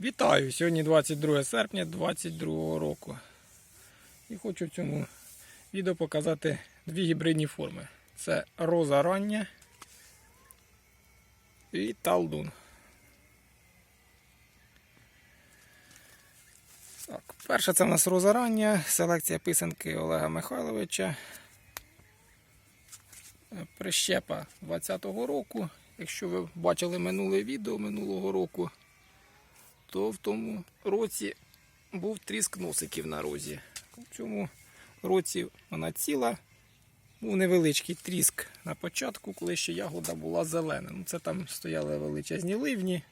Вітаю! Сьогодні 22 серпня 2022 року. І хочу в цьому відео показати дві гібридні форми. Це роза рання і талдун. Так, перша це в нас роза рання, селекція писанки Олега Михайловича. Прищепа 20-го року. Якщо ви бачили минуле відео минулого року, то в тому році був тріск носиків на розі. В цьому році вона ціла. Був невеличкий тріск на початку, коли ще ягода була зелена. Ну, це там стояли величезні ливні.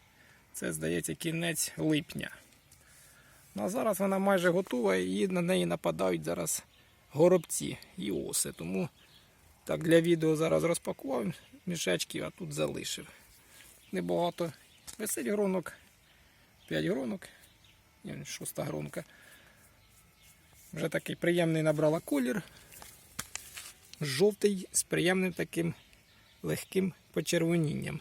Це, здається, кінець липня. Ну, а зараз вона майже готова і на неї нападають зараз горобці і оси. Тому так для відео зараз розпакував мішечки, а тут залишив. Небагато. Висить гронок. 5 гронок. Шоста гронка. Вже такий приємний набрала колір. Жовтий з приємним таким легким почервонінням.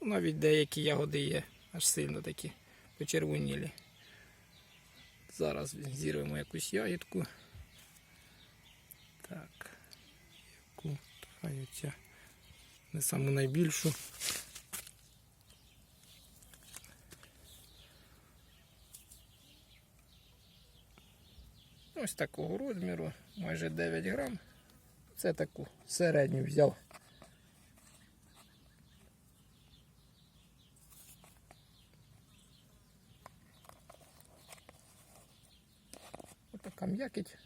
Ну, навіть деякі ягоди є аж сильно такі почервонілі. Зараз зірвемо якусь ягідку. Так. Яку оця не саму найбільшу. Ось такого розміру, майже 9 грам. Це таку середню взяв. Отака м'якіть.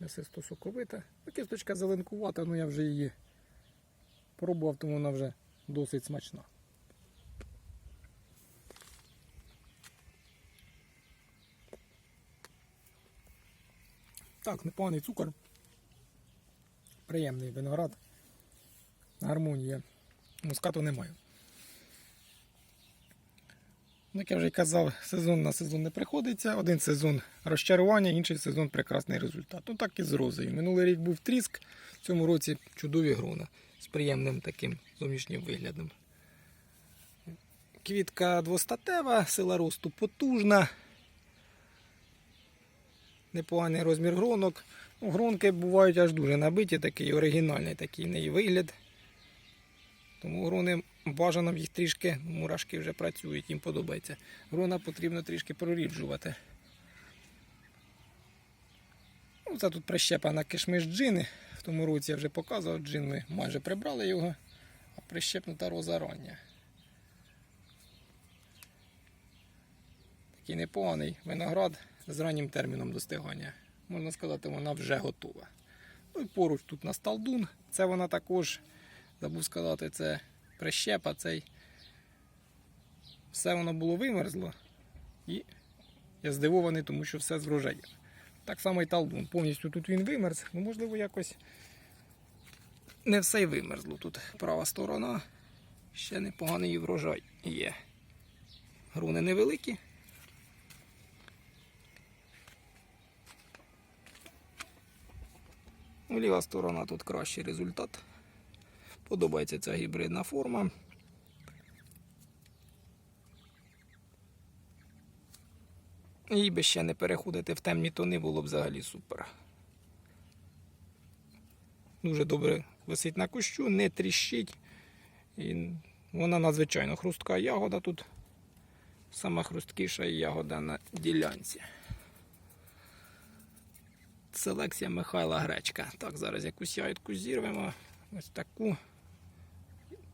М'ясисто соковита. Ну, Кісточка зеленкувата, ну я вже її пробував, тому вона вже досить смачна. Так, непоганий цукор. Приємний виноград. Гармонія. Мускату немає. Ну, Як я вже й казав, сезон на сезон не приходиться. Один сезон розчарування, інший сезон прекрасний результат. Ну так і з розою. Минулий рік був тріск, в цьому році чудові грона з приємним таким зовнішнім виглядом. Квітка двостатева, сила росту потужна. Непоганий розмір гронок. Ну, гронки бувають аж дуже набиті, такий оригінальний такий неї вигляд. Тому грони бажано їх трішки, мурашки вже працюють, їм подобається. Грона потрібно трішки проріджувати. Ну, тут прищепа на кишмиш джини. В тому році я вже показував, джин ми майже прибрали його, а прищепнута роза рання. Такий непоганий виноград з раннім терміном достигання. Можна сказати, вона вже готова. Ну і поруч тут на сталдун. Це вона також, забув сказати, це прищепа, цей. Все воно було вимерзло. І я здивований, тому що все з врожаєм. Так само і талдун. Повністю тут він вимерз. Ну, можливо, якось не все й вимерзло. Тут права сторона. Ще непоганий врожай є. Груни невеликі. Ліва сторона тут кращий результат. Подобається ця гібридна форма. Їй би ще не переходити в темні тони було б взагалі супер. Дуже добре висить на кущу, не тріщить. І вона надзвичайно хрустка ягода тут. Сама хрусткіша ягода на ділянці. Селекція Михайла Гречка. Так, зараз якусь ягідку зірвемо. Ось таку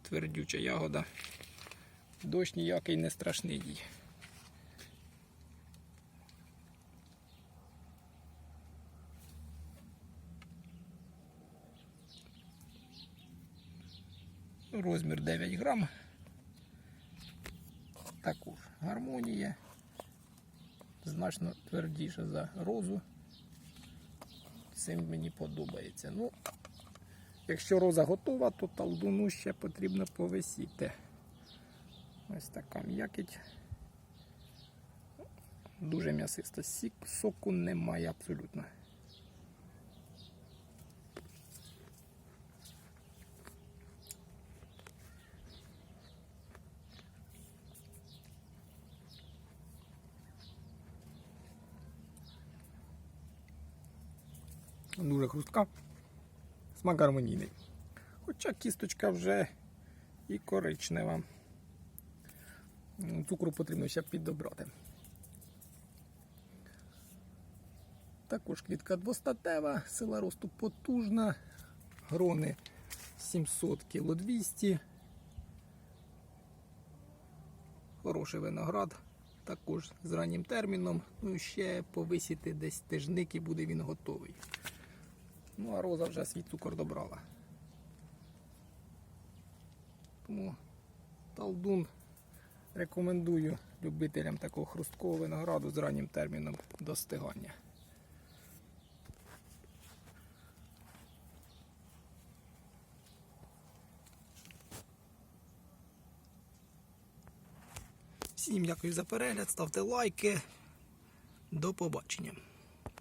твердюча ягода. Дощ ніякий не страшний їй. Розмір 9 грам. Також гармонія. Значно твердіша за розу. Цим мені подобається. Ну, якщо роза готова, то талдуну ще потрібно повисіти. Ось така м'якіть. Дуже м'ясиста. Соку немає абсолютно. Дуже хрустка. Смак гармонійний. Хоча кісточка вже і коричнева. Цукру потрібно ще піддобрати. Також квітка двостатева, сила росту потужна, грони 700 кіло 200. Хороший виноград, також з раннім терміном. Ну ще повисіти десь тижник і буде він готовий. Ну а роза вже свій цукор добрала. Тому талдун рекомендую любителям такого хрусткого винограду з раннім терміном достигання. Всім дякую за перегляд, ставте лайки. До побачення.